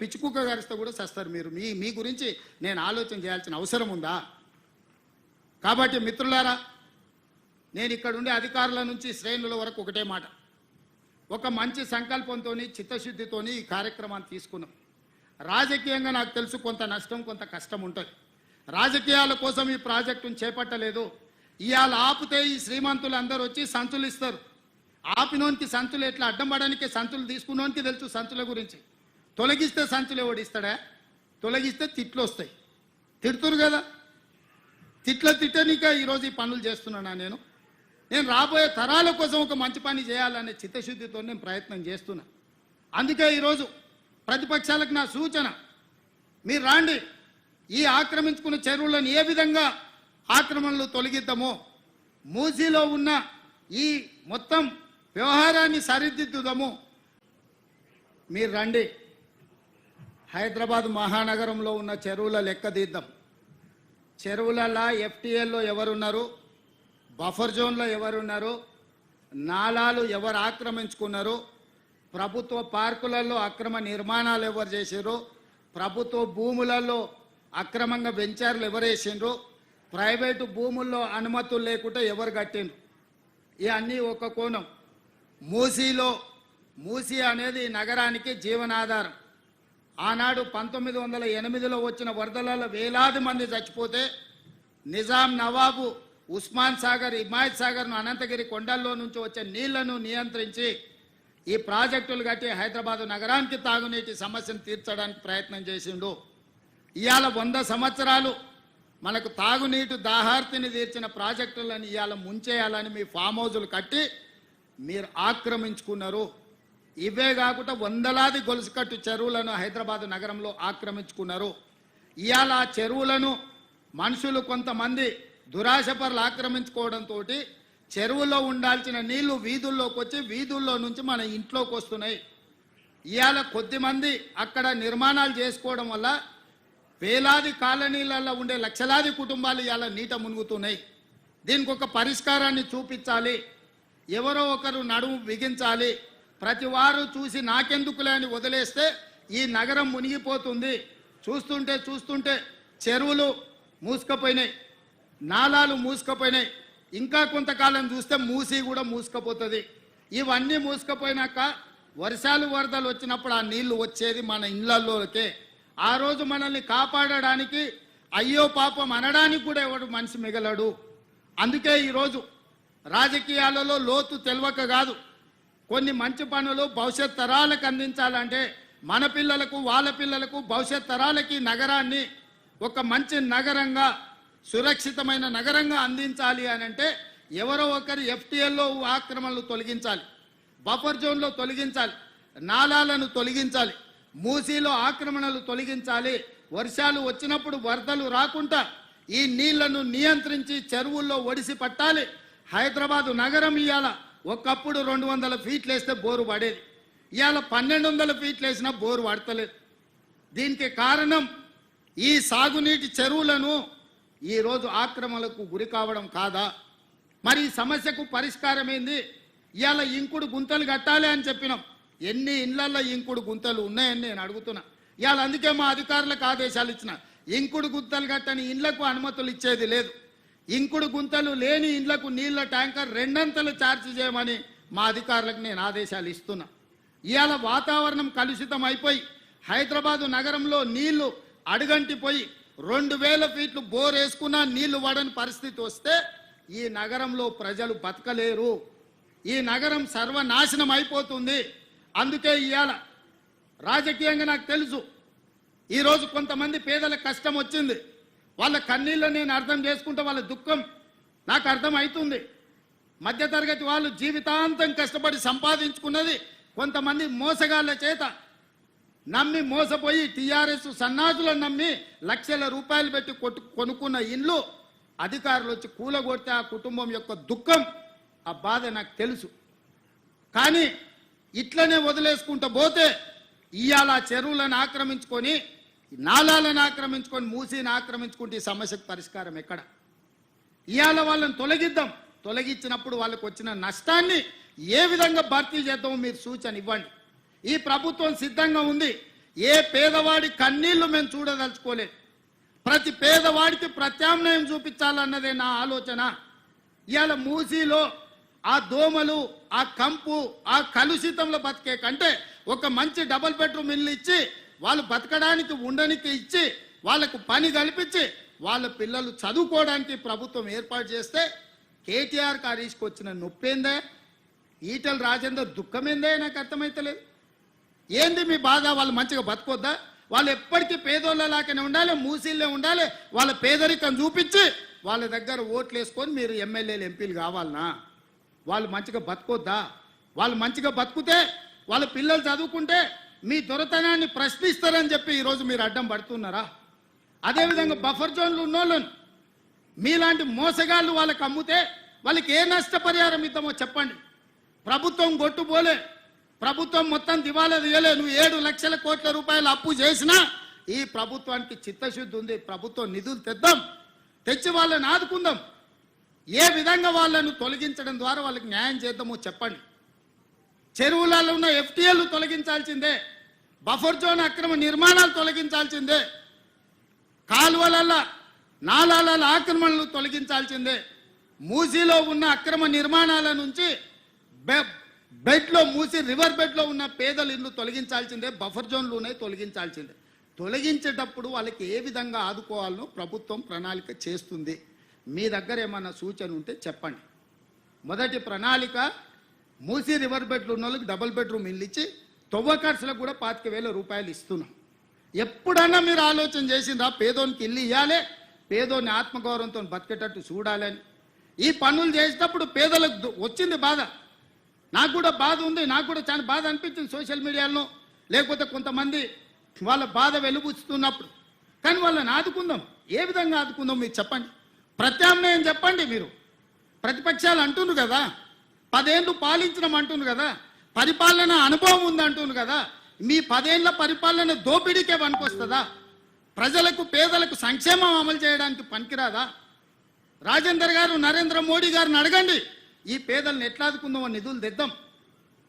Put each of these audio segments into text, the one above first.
పిచ్చుకుక్క గారిస్తే కూడా చస్తారు మీరు. మీ మీ గురించి నేను ఆలోచన చేయాల్సిన అవసరం ఉందా? కాబట్టి మిత్రులారా నేను ఇక్కడ ఉండే అధికారుల నుంచి శ్రేణుల వరకు ఒకటే మాట. ఒక మంచి సంకల్పంతో చిత్తశుద్ధితోని ఈ కార్యక్రమాన్ని తీసుకున్నాం. రాజకీయంగా నాకు తెలుసు కొంత నష్టం కొంత కష్టం ఉంటుంది. రాజకీయాల కోసం ఈ ప్రాజెక్టును చేపట్టలేదు. ఇవాళ ఆపితే ఈ శ్రీమంతులు అందరూ వచ్చి సంచులు ఇస్తారు. ఆపినోనికి సంచులు ఎట్లా? అడ్డం పడడానికి సంచులు తీసుకున్నోనికి తెలుసు సంచుల గురించి. తొలగిస్తే సంచులు ఎవడిస్తాడా తొలగిస్తే తిట్లు వస్తాయి. తిడుతురు కదా. తిట్ల తిట్టనిక ఈరోజు ఈ పనులు చేస్తున్నానా నేను? నేను రాబోయే తరాల కోసం ఒక మంచి పని చేయాలనే చిత్తశుద్ధితో నేను ప్రయత్నం చేస్తున్నా. అందుకే ఈరోజు ప్రతిపక్షాలకు నా సూచన. మీరు రాండి. ఈ ఆక్రమించుకున్న చెరువులను ఏ విధంగా ఆక్రమణలు తొలగిద్దామో మూసీలో ఉన్న ఈ మొత్తం వ్యవహారాన్ని సరిదిద్దుదాము మీరు రండి. హైదరాబాద్ మహానగరంలో ఉన్న చెరువుల లెక్క తీద్దాం. చెరువులలో ఎఫ్టీఎల్లో ఎవరున్నారు? బఫర్ జోన్లో ఎవరున్నారు? నాలాలు ఎవరు ఆక్రమించుకున్నారు? ప్రభుత్వ పార్కులలో అక్రమ నిర్మాణాలు ఎవరు చేసారు ప్రభుత్వ భూములలో అక్రమంగా వెంచర్లు ఎవరు వేసిండ్రు? ప్రైవేటు భూముల్లో అనుమతులు లేకుండా ఎవరు కట్టిండ్రు? ఇవన్నీ ఒక కోణం. మూసీలో మూసీ అనేది నగరానికి జీవనాధారం. ఆనాడు పంతొమ్మిది వందల ఎనిమిదిలో వచ్చిన వరదలలో వేలాది మంది చచ్చిపోతే నిజాం నవాబు ఉస్మాన్ సాగర్ హిమాయత్ సాగర్ను అనంతగిరి కొండల్లో నుంచి వచ్చే నీళ్ళను నియంత్రించి ఈ ప్రాజెక్టులు కట్టి హైదరాబాద్ నగరానికి తాగునీటి సమస్యను తీర్చడానికి ప్రయత్నం చేసిండు. ఇవాళ వంద సంవత్సరాలు మనకు తాగునీటి దాహార్తిని తీర్చిన ప్రాజెక్టులను ఇవాళ ముంచేయాలని మీ ఫామ్ హౌజులు కట్టి మీరు ఆక్రమించుకున్నారు. ఇవే కాకుండా వందలాది గొలుసుకట్టు చెరువులను హైదరాబాద్ నగరంలో ఆక్రమించుకున్నారు. ఇవాళ ఆ చెరువులను మనుషులు కొంతమంది దురాశపరులు ఆక్రమించుకోవడంతో చెరువులో ఉండాల్సిన నీళ్ళు వీధుల్లోకి వచ్చి వీధుల్లో నుంచి మన ఇంట్లోకి వస్తున్నాయి. ఇవాళ కొద్దిమంది అక్కడ నిర్మాణాలు చేసుకోవడం వల్ల వేలాది కాలనీలలో ఉండే లక్షలాది కుటుంబాలు ఇవాళ నీట మునుగుతున్నాయి. దీనికి ఒక పరిష్కారాన్ని చూపించాలి. ఎవరో ఒకరు నడుము బిగించాలి. ప్రతి వారు చూసి నాకెందుకులే అని వదిలేస్తే ఈ నగరం మునిగిపోతుంది. చూస్తుంటే చూస్తుంటే చెరువులు మూసుకపోయినాయి నాలాలు మూసుకపోయినాయి. ఇంకా కొంతకాలం చూస్తే మూసి కూడా మూసుకపోతుంది. ఇవన్నీ మూసుకపోయినాక వర్షాలు వరదలు వచ్చినప్పుడు ఆ నీళ్ళు వచ్చేది మన ఇళ్ళలోకే. ఆ రోజు మనల్ని కాపాడడానికి అయ్యో పాపం అనడానికి కూడా ఎవడు మనిషి మిగలడు. అందుకే ఈరోజు రాజకీయాలలో లోతు తెలియక కాదు. కొన్ని మంచి పనులు భవిష్యత్ తరాలకు అందించాలంటే మన పిల్లలకు వాళ్ళ పిల్లలకు భవిష్యత్ తరాలకి నగరాన్ని ఒక మంచి నగరంగా సురక్షితమైన నగరంగా అందించాలి అని అంటే ఎవరో ఒకరు ఎఫ్టీఎల్లో ఆక్రమణలు తొలగించాలి బఫర్ జోన్లో తొలగించాలి నాలాలను తొలగించాలి మూసీలో ఆక్రమణలు తొలగించాలి వర్షాలు వచ్చినప్పుడు వరదలు రాకుండా ఈ నీళ్ళను నియంత్రించి చెరువుల్లో ఒడిసి పట్టాలి. హైదరాబాదు నగరం ఇయ్యాల ఒకప్పుడు రెండు వందల ఫీట్లు వేస్తే బోరు పడేది. ఇవాళ పన్నెండు వందల ఫీట్లు వేసినా బోరు పడతలేదు. దీనికి కారణం ఈ సాగునీటి చెరువులను ఈరోజు ఆక్రమణలకు గురి కావడం కాదా? మరి ఈ సమస్యకు పరిష్కారం ఏంది? ఇవాళ ఇంకుడు గుంతలు కట్టాలి అని చెప్పినాం. ఎన్ని ఇండ్లల్లో ఇంకుడు గుంతలు ఉన్నాయని నేను అడుగుతున్నా. ఇవాళ అందుకే మా అధికారులకు ఆదేశాలు ఇచ్చిన. ఇంకుడు గుంతలు కట్టని ఇండ్లకు అనుమతులు ఇచ్చేది లేదు. ఇంకుడు గుంతలు లేని ఇండ్లకు నీళ్ళ ట్యాంకర్ రెండంతలు ఛార్జ్ చేయమని మా అధికారులకు నేను ఆదేశాలు ఇస్తున్నా. ఇవాళ వాతావరణం కలుషితం అయిపోయి హైదరాబాదు నగరంలో నీళ్ళు అడుగంటిపోయి రెండు వేల ఫీట్లు బోర్ వేసుకున్నా నీళ్ళు పడని పరిస్థితి వస్తే ఈ నగరంలో ప్రజలు బతకలేరు. ఈ నగరం సర్వనాశనం అయిపోతుంది. అందుకే ఇవాళ రాజకీయంగా నాకు తెలుసు ఈరోజు కొంతమంది పేదలకు కష్టం వచ్చింది. వాళ్ళ కన్నీళ్ళు నేను అర్థం చేసుకుంటే వాళ్ళ దుఃఖం నాకు అర్థం అవుతుంది మధ్యతరగతి వాళ్ళు జీవితాంతం కష్టపడి సంపాదించుకున్నది కొంతమంది మోసగాళ్ళ చేత. నమ్మి మోసపోయి టీఆర్ఎస్ సన్నాసులను నమ్మి లక్షల రూపాయలు పెట్టి కొట్టు కొనుక్కున్న ఇండ్లు అధికారులు వచ్చి కూలగొడితే ఆ కుటుంబం యొక్క దుఃఖం ఆ బాధ నాకు తెలుసు. కానీ ఇట్లనే వదిలేసుకుంటూ పోతే ఇవాళ చెరువులను ఆక్రమించుకొని నాలాలను ఆక్రమించుకొని మూసీని ఆక్రమించుకుంటే ఈ సమస్యకు పరిష్కారం ఎక్కడ? ఇవాళ వాళ్ళని తొలగిద్దాం. తొలగించినప్పుడు వాళ్ళకు వచ్చిన నష్టాన్ని ఏ విధంగా భర్తీ చేద్దామో మీరు సూచన ఇవ్వండి. ఈ ప్రభుత్వం సిద్ధంగా ఉంది. ఏ పేదవాడి కన్నీళ్ళు మేము చూడదలుచుకోలేదు. ప్రతి పేదవాడికి ప్రత్యామ్నాయం చూపించాలన్నదే నా ఆలోచన. ఇవాళ మూసీలో ఆ దోమలు ఆ కంపు ఆ కలుషితంలో బతికే కంటే ఒక మంచి డబుల్ బెడ్రూమ్ ఇల్లు ఇచ్చి వాళ్ళు బతకడానికి ఉండనికి ఇచ్చి వాళ్ళకు పని కల్పించి వాళ్ళ పిల్లలు చదువుకోవడానికి ప్రభుత్వం ఏర్పాటు చేస్తే కేటీఆర్ హరీష్కి వచ్చిన నొప్పేందే? ఈటల రాజేందర్ దుఃఖమేందే? నాకు అర్థమైతలేదు. ఏంది మీ బాధ? వాళ్ళు మంచిగా బతకొద్దా? వాళ్ళు ఎప్పటికీ పేదోళ్ళలాగానే ఉండాలి మూసీళ్ళే ఉండాలి. వాళ్ళ పేదరికం చూపించి వాళ్ళ దగ్గర ఓట్లు వేసుకొని మీరు ఎమ్మెల్యేలు ఎంపీలు కావాలనా? వాళ్ళు మంచిగా బతకొద్దా? వాళ్ళు మంచిగా బతుకుతే వాళ్ళ పిల్లలు చదువుకుంటే మీ దొరతనాన్ని ప్రశ్నిస్తారని చెప్పి ఈరోజు మీరు అడ్డం పడుతున్నారా? అదేవిధంగా బఫర్ జోన్లు ఉన్నోళ్ళను మీలాంటి మోసగాళ్ళు వాళ్ళకి అమ్ముతే వాళ్ళకి ఏ నష్టపరిహారం ఇద్దామో చెప్పండి. ప్రభుత్వం కొట్టుపోలే ప్రభుత్వం మొత్తం దివాలా తీయలే. నువ్వు ఏడు లక్షల కోట్ల రూపాయలు అప్పు చేసినా ఈ ప్రభుత్వానికి చిత్తశుద్ధి ఉంది. ప్రభుత్వం నిధులు తెద్దాం. తెచ్చి వాళ్ళని ఆదుకుందాం. ఏ విధంగా వాళ్ళను తొలగించడం ద్వారా వాళ్ళకి న్యాయం చేద్దామో చెప్పండి. చెరువులలో ఉన్న ఎఫ్టీఎల్ తొలగించాల్సిందే. బఫర్ జోన్ అక్రమ నిర్మాణాలు తొలగించాల్సిందే. కాలువలలో నాలాల ఆక్రమణలు తొలగించాల్సిందే. మూసీలో ఉన్న అక్రమ నిర్మాణాల నుంచి బె- బెడ్లో మూసి రివర్ బెడ్లో ఉన్న పేదల ఇల్లు తొలగించాల్సిందే. బఫర్ జోన్లోనే తొలగించాల్సిందే. తొలగించేటప్పుడు వాళ్ళకి ఏ విధంగా ఆదుకోవాలనో ప్రభుత్వం ప్రణాళిక చేస్తుంది. మీ దగ్గర ఏమన్నా సూచన ఉంటే చెప్పండి. మొదటి ప్రణాళిక మూసి రివర్ బెడ్లు ఉన్న వాళ్ళకి డబుల్ బెడ్రూమ్ ఇల్లు ఇచ్చి తొవ్వ ఖర్చులకు కూడా పాతిక వేల రూపాయలు ఇస్తున్నాం. ఎప్పుడన్నా మీరు ఆలోచన చేసిందా పేదోనికి ఇల్లు ఇవ్వాలి పేదోని ఆత్మగౌరవంతో బతికేటట్టు చూడాలని. ఈ పనులు చేసేటప్పుడు పేదలకు వచ్చింది బాధ. నాకు కూడా బాధ ఉంది నాకు కూడా చాలా బాధ అనిపించింది సోషల్ మీడియాలో. లేకపోతే కొంతమంది వాళ్ళ బాధ వెలుబుచ్చుతున్నప్పుడు. కానీ వాళ్ళని ఆదుకుందాం. ఏ విధంగా ఆదుకుందాం మీరు చెప్పండి. ప్రత్యామ్నాయం చెప్పండి మీరు. ప్రతిపక్షాలు అంటున్నారు కదా. పదేళ్ళు పాలించడం అంటుంది కదా. పరిపాలన అనుభవం ఉంది అంటున్నారు కదా. మీ పదేళ్ళ పరిపాలన దోపిడీకే పనికొస్తుందా? ప్రజలకు పేదలకు సంక్షేమం అమలు చేయడానికి పనికిరాదా? రాజేందర్ గారు నరేంద్ర మోడీ గారిని అడగండి. ఈ పేదలను ఎట్లా ఆదుకుందామో నిధులు తెద్దాం.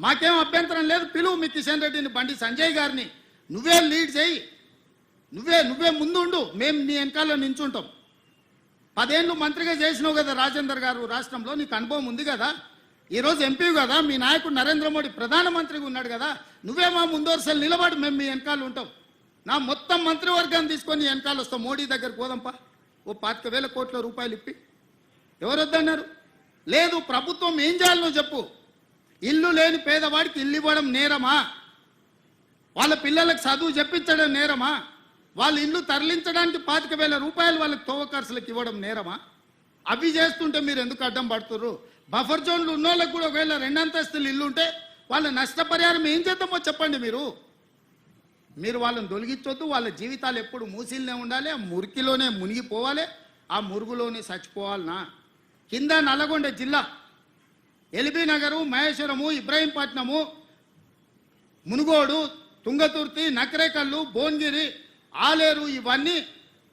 మాకేం అభ్యంతరం లేదు. పిలువు మీ కిషన్ రెడ్డిని బండి సంజయ్ గారిని. నువ్వే లీడ్ చేయి. నువ్వే నువ్వే ముందుండు మేము నీ వెనకాల నించుంటాం. పదేళ్ళు మంత్రిగా చేసినావు కదా రాజేందర్ గారు. రాష్ట్రంలో నీకు అనుభవం ఉంది కదా. ఈరోజు ఎంపీ కదా మీ నాయకుడు నరేంద్ర మోడీ ప్రధానమంత్రిగా ఉన్నాడు కదా నువ్వే మా ముందోరసలు నిలబడి మేము మీ వెనకాల ఉంటాం. నా మొత్తం మంత్రివర్గాన్ని తీసుకొని వెనకాల వస్తాం. మోడీ దగ్గర పోదాంపా. ఓ పాతిక వేల కోట్ల రూపాయలు ఇప్పి. ఎవరు వద్దన్నారు లేదు ప్రభుత్వం ఏం చేయాలనో చెప్పు. ఇల్లు లేని పేదవాడికి ఇల్లు ఇవ్వడం నేరమా? వాళ్ళ పిల్లలకు చదువు చెప్పించడం నేరమా? వాళ్ళ ఇల్లు తరలించడానికి పాతిక వేల రూపాయలు వాళ్ళకి తోవ ఖర్చులకు ఇవ్వడం నేరమా? అవి చేస్తుంటే మీరు ఎందుకు అడ్డం పడుతుర్రు? బఫర్ జోన్లు ఉన్నోళ్ళకి కూడా ఒకవేళ రెండంతస్తులు ఇల్లు ఉంటే వాళ్ళ నష్టపరిహారం ఏం చేద్దామో చెప్పండి మీరు. మీరు వాళ్ళని తొలగించొద్దు వాళ్ళ జీవితాలు ఎప్పుడు మూసిల్నే ఉండాలి ఆ మురికిలోనే మునిగిపోవాలి ఆ మురుగులోనే చచ్చిపోవాలనా? కింద నల్లగొండ జిల్లా ఎల్బీ నగరు మహేశ్వరము ఇబ్రాహీంపట్నము మునుగోడు తుంగతుర్తి నకరేకల్లు భువనగిరి ఆలేరు ఇవన్నీ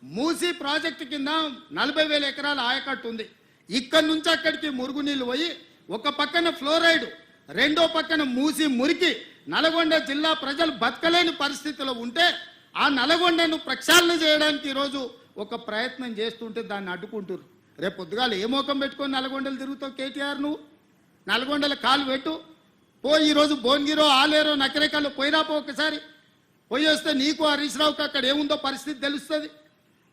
మూసి ప్రాజెక్టు కింద నలభై వేల ఎకరాల ఆయకట్టు ఉంది. ఇక్కడి నుంచి అక్కడికి మురుగునీళ్ళు పోయి ఒక పక్కన ఫ్లోరైడ్ రెండో పక్కన మూసి మురికి నల్గొండ జిల్లా ప్రజలు బతకలేని పరిస్థితిలో ఉంటే ఆ నల్గొండను ప్రక్షాళన చేయడానికి ఈరోజు ఒక ప్రయత్నం చేస్తుంటే దాన్ని అడ్డుకుంటురు రేపు పొద్దుగాల ఏ మోకం పెట్టుకొని నల్గొండలు తిరుగుతావు కేటీఆర్ నువ్వు? నల్గొండల కాలు పెట్టు. పో ఈరోజు భువనగిరో ఆలేరో నకరేకల్లో పోయిరాపో ఒకసారి. పోయి వస్తే నీకు హరీష్ రావుకి అక్కడ ఏముందో పరిస్థితి తెలుస్తుంది.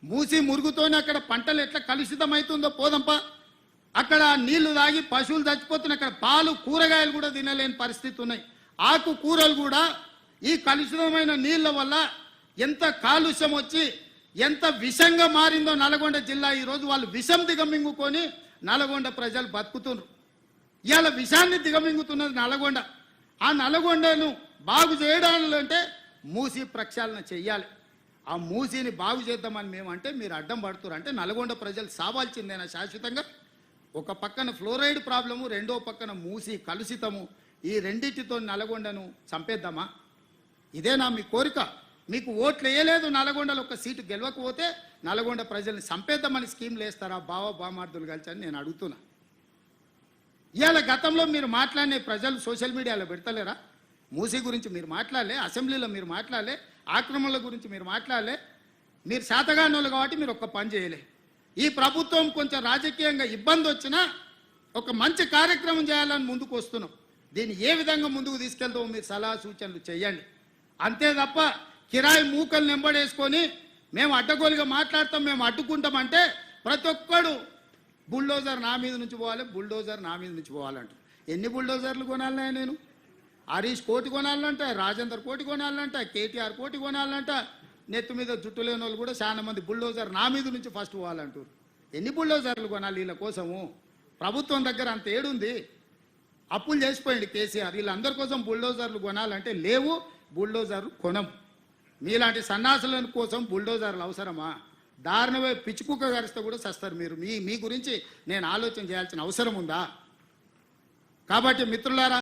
మూసి మురుగుతోనే అక్కడ పంటలు ఎట్లా కలుషితం అవుతుందో పోదంపా అక్కడ నీళ్ళు తాగి పశువులు చచ్చిపోతున్నాయి అక్కడ పాలు కూరగాయలు కూడా తినలేని పరిస్థితి ఉన్నాయి. ఆకు కూరలు కూడా ఈ కలుషితమైన నీళ్ళ వల్ల ఎంత కాలుష్యం వచ్చి ఎంత విషంగా మారిందో నల్గొండ జిల్లా ఈరోజు వాళ్ళు విషం దిగమింగుకొని నల్గొండ ప్రజలు బతుకుతున్నారు. ఇవాళ విషాన్ని దిగమింగుతున్నది నల్గొండ. ఆ నల్గొండను బాగు చేయడాలంటే మూసి ప్రక్షాళన చెయ్యాలి. ఆ మూసిని బాగు చేద్దామని మేమంటే మీరు అడ్డం పడుతున్నారు. అంటే నల్గొండ ప్రజలు సావాల్సిందేనా శాశ్వతంగా? ఒక పక్కన ఫ్లోరైడ్ ప్రాబ్లము రెండో పక్కన మూసి కలుషితము ఈ రెండింటితో నల్గొండను చంపేద్దామా? ఇదేనా మీ కోరిక? మీకు ఓట్లు వేయలేదు నల్గొండలో ఒక సీటు గెలవకపోతే నల్గొండ ప్రజల్ని చంపేద్దామని స్కీమ్లు వేస్తారా? బావ బామార్దులు కలిసి అని నేను అడుగుతున్నా. ఇవాళ గతంలో మీరు మాట్లాడిన ప్రజలు సోషల్ మీడియాలో పెడతలేరా? మూసీ గురించి మీరు మాట్లాడలే అసెంబ్లీలో మీరు మాట్లాడలే ఆక్రమణల గురించి మీరు మాట్లాడలే. మీరు శాతగానోళ్ళు కాబట్టి మీరు ఒక్క పని చేయలే. ఈ ప్రభుత్వం కొంచెం రాజకీయంగా ఇబ్బంది వచ్చినా ఒక మంచి కార్యక్రమం చేయాలని ముందుకు వస్తున్నాం. దీన్ని ఏ విధంగా ముందుకు తీసుకెళ్తామో మీరు సలహా సూచనలు చేయండి. అంతే తప్ప కిరాయి మూకలు నింబడేసుకొని మేము అడ్డగోలుగా మాట్లాడతాం మేము అడ్డుకుంటామంటే ప్రతి ఒక్కడు బుల్డోజర్ నా మీద నుంచి పోవాలి బుల్డోజర్ నా మీద నుంచి పోవాలంట. ఎన్ని బుల్డోజర్లు కొనాలన్నా నేను? హరీష్ కోటి కొనాలంట రాజేందర్ కోటి కొనాలంట కేటీఆర్ కోటి కొనాలంట నెత్తి మీద జుట్టు లేని వాళ్ళు కూడా చాలా మంది బుల్డోజర్ నా మీద నుంచి ఫస్ట్ పోవాలంటారు. ఎన్ని బుల్డోజర్లు కొనాలి వీళ్ళ కోసము? ప్రభుత్వం దగ్గర అంత ఏడుంది. అప్పులు చేసిపోయింది కేసీఆర్. వీళ్ళందరి కోసం బుల్డోజర్లు కొనాలంటే లేవు బుల్డోజర్లు కొనం మీలాంటి సన్నాసుల కోసం బుల్డోజర్లు అవసరమా? దారుణమే పిచ్చుకుక్క గరిస్తే కూడా సస్తారు మీరు. మీ మీ గురించి నేను ఆలోచన చేయాల్సిన అవసరం ఉందా? కాబట్టి మిత్రులారా